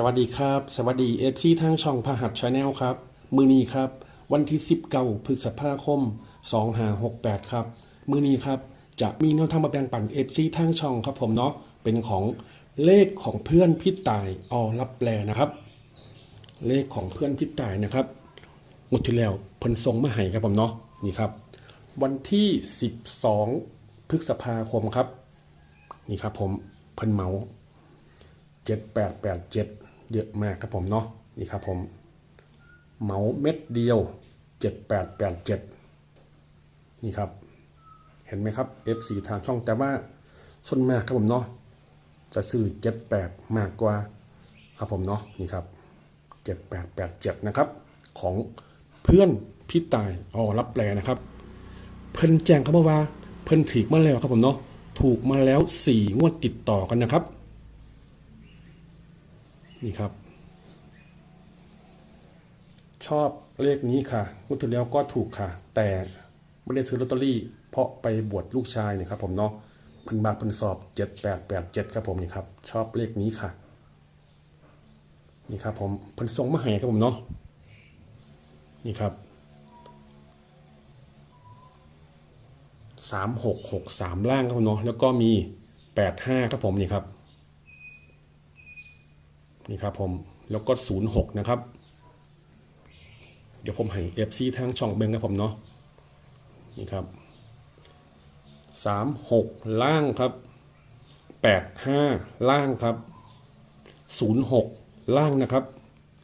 สวัสดีครับ สวัสดีเอฟซีทางช่องพหัสชาแนลครับ มือนี้ครับ วันที่ 19พฤษภาคม 2568 ครับ มือนี้ครับ จะมีแนวทางมาแบ่งปันเอฟซีทางช่องครับผมเนาะเป็นของเลขของเพื่อนพี่ตายออรับแปลนะครับ เลขของเพื่อนพี่ตายนะครับงดที่แล้วเพิ่นส่งมาให้ครับผมเนาะนี่ครับ วันที่ 12พฤษภาคมครับ นี่ครับผมเพิ่นเมาเจ็ดแปดแปดเจ็ด เยอะมากครับผมเนาะนี่ครับผมเหมาเม็ดเดียวเจ็ดแปดแปดเจ็ดนี่ครับ เห็นไหมครับ F4 ทางช่องแต่ว่าส่วนมากครับผมเนาะจะซื้อเจ็ดแปดมากกว่าครับผมเนาะนี่ครับเจ็ดแปดแปดเจ็ดนะครับ ของเพื่อนพี่ตายอ๋อรับแปลนะครับ เพิ่นแจ้งเขามาว่า เพิ่นถูกมาแล้วครับผมเนาะถูกมาแล้วสี่งวดติดต่อกันนะครับ นี่ครับ ชอบเลขนี้ค่ะงวดที่แล้วก็ถูกค่ะ แต่ไม่ได้ซื้อลอตเตอรี่ เพราะไปบวชลูกชายนี่ครับผมเนาะพันบาทพันสอบเจ็ดแปดแปดเจ็ดครับผมนี่ครับ ชอบเลขนี้ค่ะ นี่ครับผมพันทรงมาให้ครับผมเนาะนี่ครับสามหกหกสามล่างครับผมเนาะแล้วก็มีแปดห้าครับผมนี่ครับ นี่ครับผมแล้วก็ 06 นะครับ เดี๋ยวผมให้ FC ทางช่องเบงครับผมเนาะนี่ครับ 36 ล่างครับ 85 ล่างครับ 06 ล่างนะครับ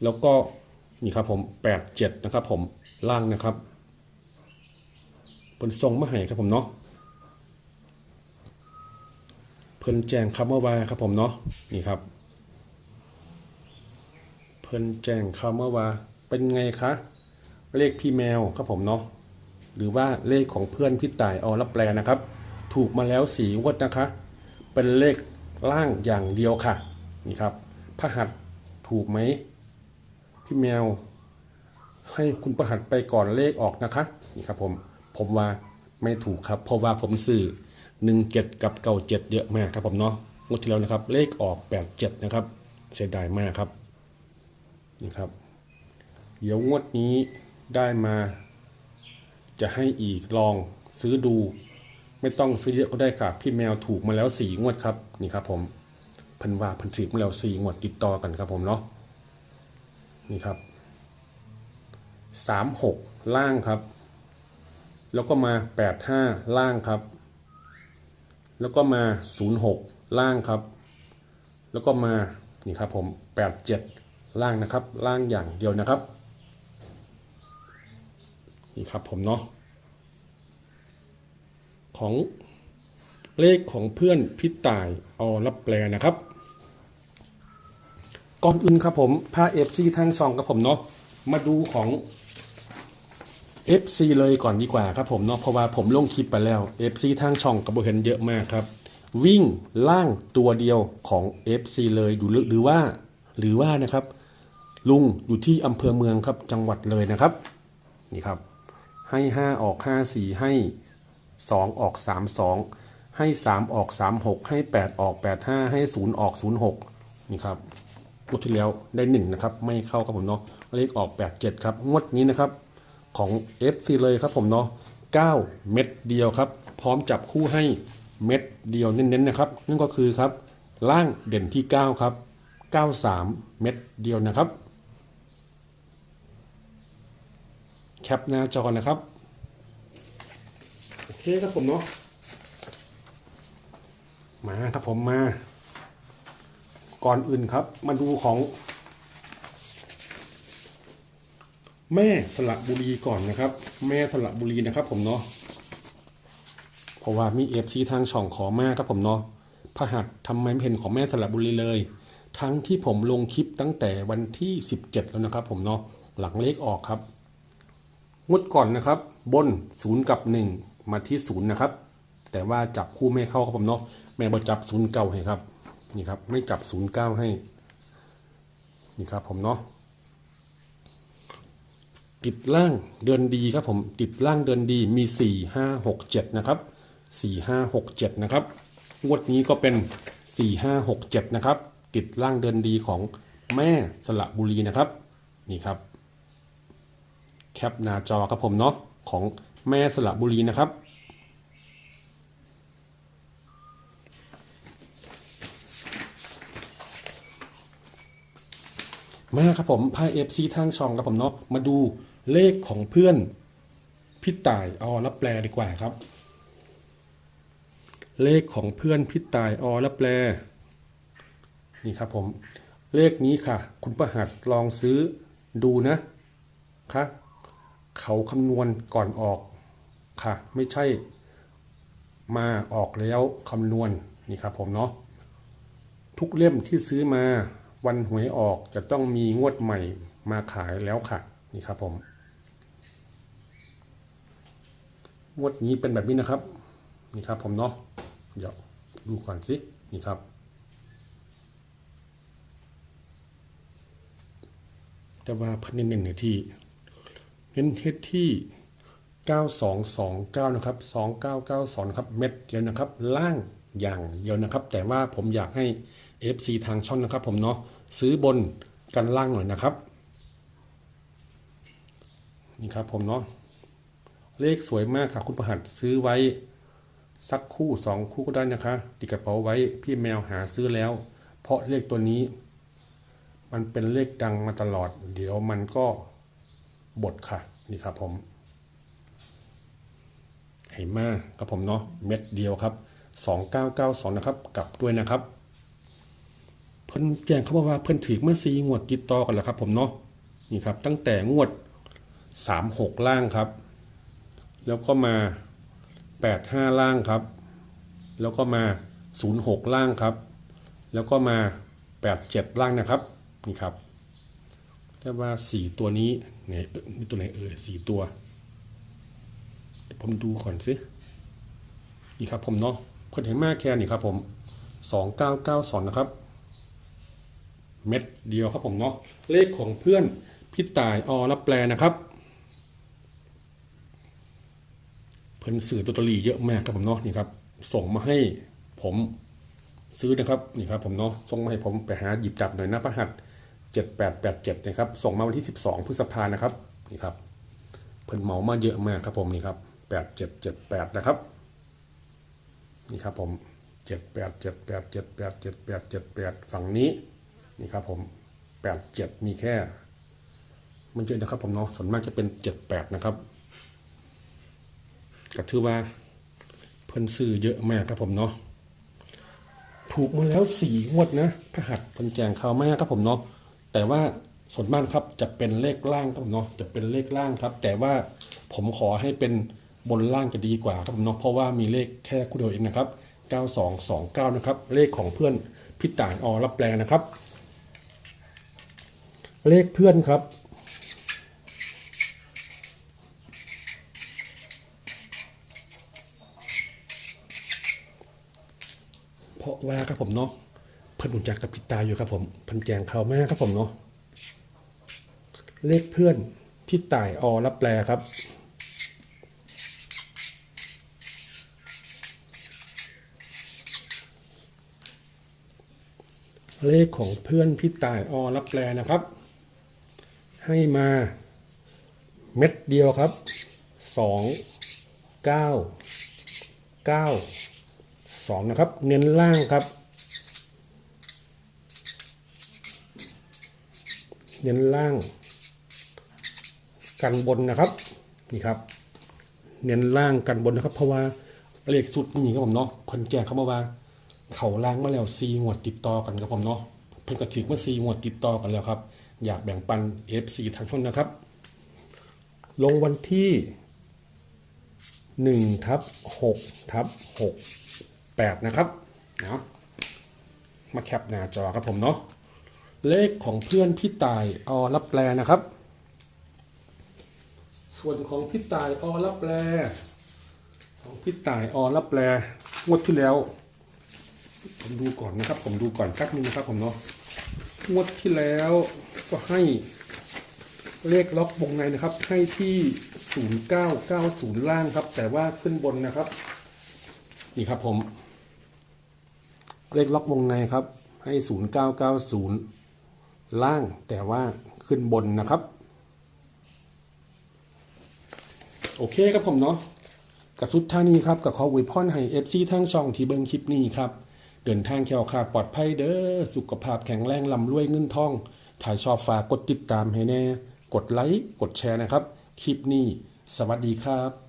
แล้วก็นี่ครับผม 87 นะครับผมล่างนะครับเพิ่นทรงมาให้ครับผมเนาะเพิ่นแจ้งคำว่าวาครับผมเนาะนี่ครับ เพิ่นแจ้งคำว่าว่า เป็นไงคะ เลขพี่แมวครับผมเนาะหรือว่าเลขของเพื่อนพี่ต่ายอรับแปลนะครับ ถูกมาแล้วสีงวดนะคะ เป็นเลขล่างอย่างเดียวค่ะ นี่ครับพระหัสถูกไหมพี่แมว ให้คุณประหัสไปก่อนเลขออกนะคะนี่ครับผมผมว่าไม่ถูกครับ เพราะว่าผมสื่อหนึ่งเจ็ดกับเก้าเจ็ดเยอะมากครับผมเนาะงวดที่แล้วนะครับ เลขออกแปดเจ็ดนะครับ เสียดายมากครับ นี่ครับ เดี๋ยวงวดนี้ได้มา จะให้อีกลองซื้อดู ไม่ต้องซื้อเยอะก็ได้ค่ะ พี่แมวถูกมาแล้วสี่งวดครับนี่ครับผมเพันว่าเพันถูกมาแล้วสี่งวดติดต่อกันครับผมเนาะนี่ครับสามหกล่างครับ แล้วก็มาแปดห้าล่างครับ แล้วก็มาศูนย์หกล่างครับ แล้วก็มานี่ครับผมแปดเจ็ด ล่างนะครับ ล่างอย่างเดียวนะครับ นี่ครับผมเนาะของเลขของเพื่อนพี่ต่ายอรับแปลนะครับ ก่อนอื่นครับผมพา FC ทางช่องครับผมเนาะมาดูของ FC เลยก่อนดีกว่าครับผมเนาะเพราะว่าผมลงคลิปไปแล้ว FC ทางช่องกระบเห็นเยอะมากครับ วิ่งล่างตัวเดียวของ FC เลยดูหรือว่า หรือว่านะครับ ลุงอยู่ที่อำเภอเมืองครับจังหวัดเลยนะครับนี่ครับ ให้ 5 ออก 5 4 ให้ 2 ออก 3 2 ให้ 3 ออก 3 6 ให้ 8 ออก 8 5 ให้ 0 ออก 0 6 นี่ครับงวดที่แล้วได้ 1 นะครับ ไม่เข้าครับผมเนาะเลขออก 8 7 ครับ งวดนี้นะครับของ FC เลยครับผมเนาะ9 เม็ดเดียวครับ พร้อมจับคู่ให้เม็ดเดียวเน้นๆนะครับ นั่นก็คือครับล่างเด่นที่ 9 ครับ 93 เม็ดเดียวนะครับ แคปหน้าจอนะครับ โอเคครับผมเนาะมาครับผมมา ก่อนอื่นครับ มาดูของ แม่สระบุรีก่อนนะครับ แม่สระบุรีนะครับ ผมเนาะเพราะว่ามีเอฟซีทางช่องขอมากครับผมเนาะพระหัสทำไมไม่เห็นของแม่สระบุรีเลย ทั้งที่ผมลงคลิปตั้งแต่วันที่ 17 แล้วนะครับ ผมเนาะหลังเลขออกครับ งวดก่อนนะครับ บน 0 กับ 1 มาที่ 0 นะครับ แต่ว่าจับคู่ไม่เข้าครับผมเนาะแม่บอจับ0เก้าให้ครับ นี่ครับ ไม่จับ0 9ให้ นี่ครับผมเนาะติดล่างเดินดีครับผมติดล่างเดินดีมี 4 5 6 7 นะครับ 4 5 6 7 นะครับงวดนี้ก็เป็น 4 5 6 7 นะครับ ติดล่างเดินดีของแม่สระบุรีนะครับ นี่ครับ แคปหน้าจอครับผมเนาะของแม่สระบุรีนะครับ มาครับผมพาเอฟซีทางช่องครับผมเนาะมาดูเลขของเพื่อนพี่ต่ายอรับแปลดีกว่าครับ เลขของเพื่อนพี่ต่ายอรับแปลนี่ครับผมเลขนี้ค่ะ คุณประหัดลองซื้อดูนะคะ เขาคำนวณก่อนออกค่ะ ไม่ใช่มาออกแล้วคำนวณนี่ครับผมเนาะทุกเล่มที่ซื้อมาวันหวยออกจะต้องมีงวดใหม่มาขายแล้วค่ะ นี่ครับผม งวดนี้เป็นแบบนี้นะครับ นี่ครับผมเนาะเดี๋ยวดูก่อนสินี่ครับแต่ว่าพันเน้นๆในที่ เน้นเฮ็ดที่ 9229 นะครับ 2992 นะครับ เม็ดเดียวนะครับ ล่างอย่างเดียวนะครับ แต่ว่าผมอยากให้ FC ทางช่องนะครับ ผมเนาะซื้อบนกันล่างหน่อยนะครับ นี่ครับผมเนาะเลขสวยมากค่ะคุณประหัดซื้อไว้สักคู่สองคู่ก็ได้นะคะ ติดกระเป๋าไว้พี่แมวหาซื้อแล้ว เพราะเลขตัวนี้ มันเป็นเลขดังมาตลอด เดี๋ยวมันก็ บดค่ะ นี่ครับผมให้มากครับผมเนาะเม็ดเดียวครับ 2992 นะครับ กลับด้วยนะครับ เพิ่นแจ้งเขาบอกว่าเพิ่นถือเมื่อซีงวดติดต่อกันแล้วครับผมเนาะนี่ครับ ตั้งแต่งวด 36 ล่างครับ แล้วก็มา 85 ล่างครับ แล้วก็มา 06 ล่างครับ แล้วก็มา 87 ล่างนะครับนี่ครับ แต่ว่า4ตัวนี้เนี่ยมีตัวไหนเอ่ย4ตัว ผมดูก่อนสินี่ครับผมเนาะคนเห็นมากแค่นี่ครับผม2992นะครับ เม็ดเดียวครับผมเนาะเลขของเพื่อนพี่ตายอรับแปลนะครับ เพิ่นสื่อตัวตลีเยอะมากครับผมเนาะนี่ครับ ส่งมาให้ผมซื้อนะครับนี่ครับผมเนาะส่งมาให้ผมไปหาหยิบจับหน่อยนะพระหัส 7887นะครับส่งมาวันที่ 12 พฤษภานะครับนี่ครับเพิ่นเหมามาเยอะมากครับผมนี่ครับ8778นะครับนี่ครับผม7878787878ฝั่งนี้นี่ครับผม87มีแค่ มันเยอะนะครับผมเนาะส่วนมากจะเป็น 78 นะครับก็ถือว่าเพิ่นซื้อเยอะมากครับผมเนาะถูกมาแล้วสี่งวดนะพระหัสเพิ่นแจงข่าวมากครับผมเนาะ แต่ว่าส่วนมากครับจะเป็นเลขล่างครับเนาะจะเป็นเลขล่างครับ แต่ว่าผมขอให้เป็นบนล่างจะดีกว่าครับเนาะเพราะว่ามีเลขแค่คู่เดียวเองนะครับ 9229 นะครับ เลขของเพื่อนพี่ต่างอรับแปลงนะครับ เลขเพื่อนครับ เพราะว่าครับผมเนาะ เพิ่นจักกับพิตาอยู่ครับผมพิ่นแจงเขาแม่ครับผมเนาะเลขเพื่อนที่ต่ายอรับแปลครับเลขของเพื่อนพี่ต่ายอรับแปลนะครับ ให้มาเม็ดเดียวครับสองเก้าเก้าสองนะครับ เน้นล่างครับ เน้นล่างกันบนนะครับนี่ครับ เน้นล่างกันบนนะครับ เพราะว่าเลขสุดนี่ครับผมเนาะคนแก่เขามาว่า เขาล่างมาแล้วซีงวดติดต่อกันครับผมเนาะเพิ่นก็ถือว่าซีงวดติดต่อกันแล้วครับ อยากแบ่งปัน FC ทางช่องนะครับ ลงวันที่1ทับ6ทับ6 8 นะครับนะมาแคปหน้าจอครับผมเนาะ เลขของเพื่อนพี่ตายอรับแปลนะครับ ส่วนของพี่ตายอรับแปล ของพี่ตายอรับแปลงวดที่แล้ว ผมดูก่อนนะครับ ผมดูก่อนแป๊บนึงนะครับผมเนาะงวดที่แล้วก็ให้เลขล็อกวงในนะครับ ให้ที่ 0990 ล่างครับ แต่ว่าขึ้นบนนะครับ นี่ครับผม เลขล็อกวงในครับ ให้ 0990 ล่างแต่ว่าขึ้นบนนะครับ โอเคครับผมเนาะกระสุดท่านี้ครับกับขออวยพรให้เอฟซีทั้งช่องที่เบิงคลิปนี้ครับ เดินทางแข็งขาดปลอดภัยเด้อสุขภาพแข็งแรงลำรวยเงินทอง ถ่ายชอบฝากกดติดตามให้แน่ กดไลค์กดแชร์นะครับ คลิปนี้ สวัสดีครับ